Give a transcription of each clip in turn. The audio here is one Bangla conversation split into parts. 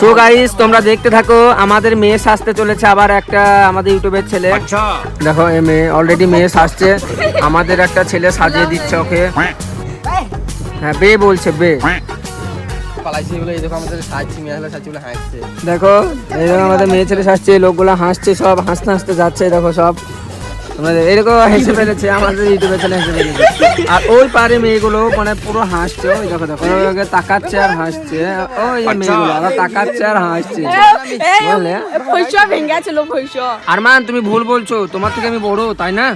সো গাইস তোমরা দেখতে থাকো আমাদের মেয়ে সাজতে চলেছে আবার একটা আমাদের ইউটিউবের ছেলে। দেখো এ মেয়ে অলরেডি মেয়ে সাজছে। আমাদের একটা ছেলে সাজিয়ে দিচ্ছে ওকে। হ্যাঁ বে বলছে বে। দেখো আমাদের মেয়ে ছেলে সাজছে লোকগুলো হাসছে সব হাসতে হাসতে যাচ্ছে দেখো সব। এরকম হেসে ফেলেছে আমাদের ইউটিউবে হেসে ফেলেছে আর ওই পারে মেয়েগুলো মানে পুরো হাসছে ওই দেখো দেখো ওকে তাকাচ্ছে আর হাসছে। ওই মেয়েগুলো তাকাচ্ছে আর হাসছে। ভেঙে আরমান তুমি ভুল বলছো তোমার থেকে আমি বড় তাই না?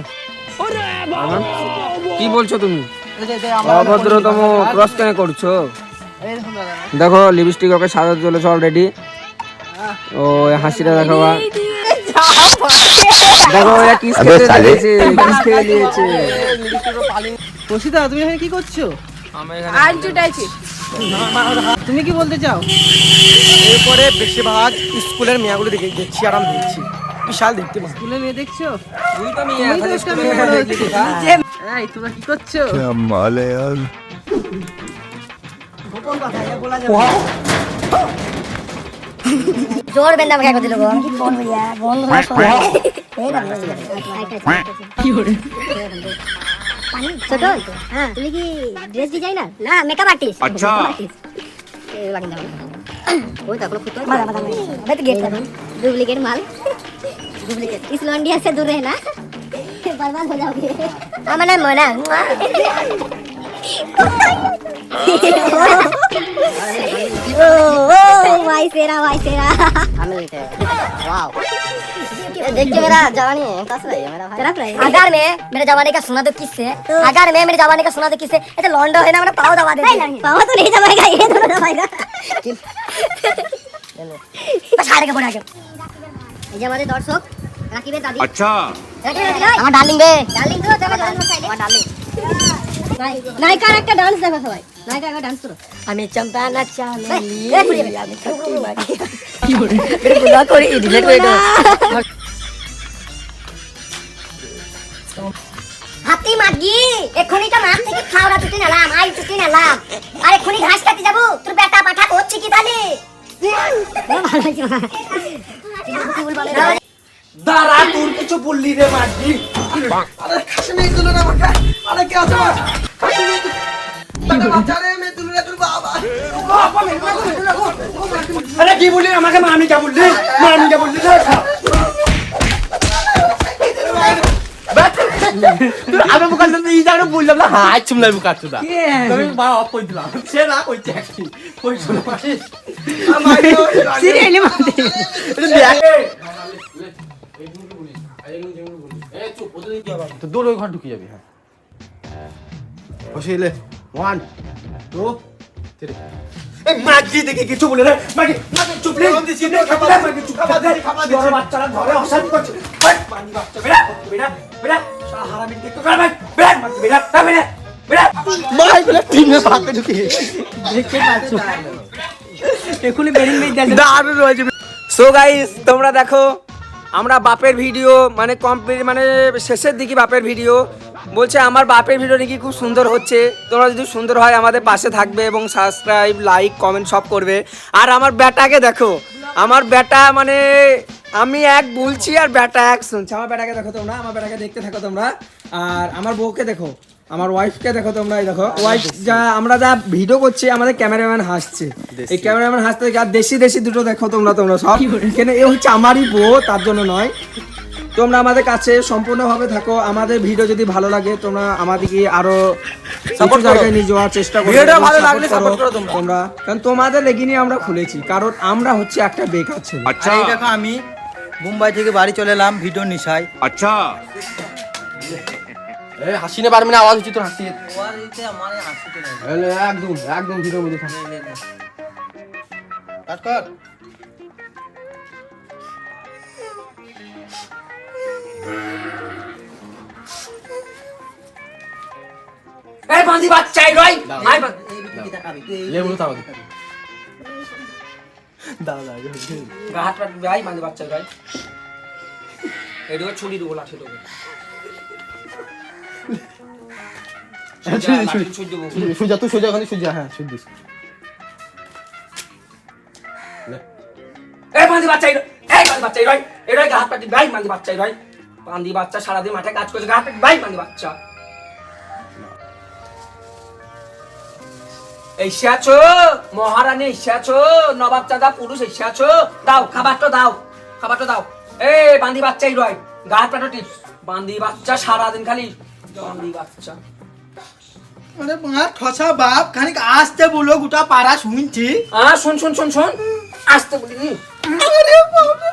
কি বলছো তুমি? অভদ্রতম ক্রস কেন করছ। দেখো লিপস্টিক ওকে সাজা চলেছে অলরেডি ও হাসিটা দেখো বা। তোষিতা তুমি এখানে কি করছ? আর তুমি কি বলতে চাও? এরপরে বেশিরভাগ স্কুলের মেয়েগুলো দেখে দেখছি আরাম দেখছি। বিশাল দেখতে স্কুলের স্কুলে মেয়ে দেখছ তোমরা কি করছ? জোর বেন্দা আমাকে দিল গো আমি কি ফোন হইয়া বন্ধ হইয়া শোনা এই না কি করে ছোট হ্যাঁ তুমি কি ড্রেস ডিজাইনার না মেকআপ আর্টিস্ট আচ্ছা ওই তো কোনো ফুটো মারা মারা मैं तो गेट कर डुप्लीकेट माल डुप्लीकेट इस लौंडिया से दूर रहना बर्बाद हो जाओगे हमने मना ओ ओ भाई तेरा भाई तेरा वाओ देख के मेरा जवानी कस रही है मेरा भाई तेरा प्राइस अगर मैं मेरे जवानी का सुना तो किससे अगर मैं मेरे जवानी का सुना तो किससे ये तो लॉन्डो है ना मेरा पाव दबा दे पाव तो नहीं दबाएगा ये तो दबाएगा बस हारे के बोला के এই যে আমাদের দর্শক রাকিবের দাদি আচ্ছা আমার ডার্লিং বে ডার্লিং তো তোমার আমার ডার্লিং নায়িকার একটা ডান্স দেখো সবাই আমি চম্পা না চামেলি আমি কাটি মারি কি করে গুলা করে ডিলিট করে দাও। হাতি মাগি এক্ষুনি তো মাঠ থেকে খাওয়া ছুটি নিলাম আই ছুটি নিলাম। আর এক্ষুনি ঘাস কাটতে যাব তোর বেটা পাঠা করছি কি তাহলে? দাঁড়া তোর কিছু বললি রে মাগি। আরে খাসি মেয়ে দিল না আমাকে। আরে কে আছে আরে কি বললি? আমাকে মামি কে বললি? মামি কে বললি? আমি তো এই জায়গাটা বললাম না? হাই চুমলাই মুখার চুদা তুমি বা অফ কই দিলাম। সে না কইতে একটি। কই শুনো পারিস সিরিয়ালি মারতে। তো দৌড় ওই ঘর ঢুকে যাবি হ্যাঁ। বসে ওয়ান টু থ্রি এই মাগি দেখে কিছু বলে রে মাগি মাগি চুপ রে। দিছি নে খাবা দে মাগি চুপ খাবা দে খাবা দে বাচ্চারা ঘরে অশান্তি করছে। হাট মাগি বাচ্চা বেড়া বেড়া বেড়া। শালা হারামি দেখতে কর ভাই বেড়া মাগি বেড়া তা বেড়া বেড়া। মাই বেড়া টিমে ভাগে ঢুকে দেখতে পাচ্ছ। এখনই বেরিং দারুণ রয়েছে সো গাইস তোমরা দেখো আমরা বাপের ভিডিও মানে কমপ্লিট মানে শেষের দিকে বাপের ভিডিও বলছে আমার বাপের ভিডিও নাকি খুব সুন্দর হচ্ছে? তোমরা যদি সুন্দর হয় আমাদের পাশে থাকবে এবং সাবস্ক্রাইব লাইক কমেন্ট সব করবে। আর আমার ব্যাটাকে দেখো আমার ব্যাটা মানে আমি এক বলছি আর ব্যাটা এক শুনছি। আমার ব্যাটাকে দেখো তোমরা আমার ব্যাটাকে দেখতে থাকো তোমরা। আর আমার বউকে দেখো আমার ওয়াইফকে দেখো তোমরা এই দেখো। ওয়াইফ যা আমরা যা ভিডিও করছি আমাদের ক্যামেরাম্যান হাসছে। এই ক্যামেরাম্যান হাসতে আর দেশি দেশি দুটো দেখো তোমরা তোমরা সব। কেন এ হচ্ছে আমারই বউ তার জন্য নয়। তোমরা আমাদের কাছে সম্পূর্ণভাবে থাকো। আমাদের ভিডিও যদি ভালো লাগে তোমরা আমাদেরকে আরও সাপোর্ট জায়গায় নিয়ে যাওয়ার চেষ্টা করো ভিডিওটা ভালো লাগলে support করো তোমরা। কারণ তোমাদের লেগে নিয়ে আমরা খুলেছি কারণ আমরা হচ্ছে একটা বেকার ছেলে। আর এই দেখো আমি মুম্বাই থেকে বাড়ি চলে এলাম ভিডিও নিশায়। এ হাসিনে পারবি না আওয়াজ হচ্ছে তোর হাসি। একদম একদম ভিডিওর মধ্যে থাক। কাট কর এই বাঁধি বাচ্চাই রই আই লেবু তাও গা হাত পাত ভাই বাঁধি বাচ্চাই রই এদিকে ছুরি দেবো লাঠি দেবো। সোজা, দেবো। সোজা তুই সোজা ওখানে সোজা। হ্যাঁ সোজা দিস। এই বান্দি বাচ্চা এই এই বান্দি বাচ্চা এই রয়। এই হাত পাটি ভাই বান্দি বাচ্চা এই রয়। বান্দি বাচ্চা সারাদিন মাঠে কাজ করছে হাত ভাই বান্দি বাচ্চা। এসে আছো মহারানী এসে আছো নবাব চাঁদা পুরুষ এসে আছো। দাও খাবারটা দাও খাবারটা দাও। এ বান্দি বাচ্চা এই রয় গা হাত পাটো টিপস। বান্দি বাচ্চা সারাদিন খালি বান্দি বাচ্চা। আরে মা ঠসা বাপ খানিক আসতে বলো গোটা পাড়া শুনছি। আহ শোন শোন শোন শোন। আসতে বলিনি আরে বাবা।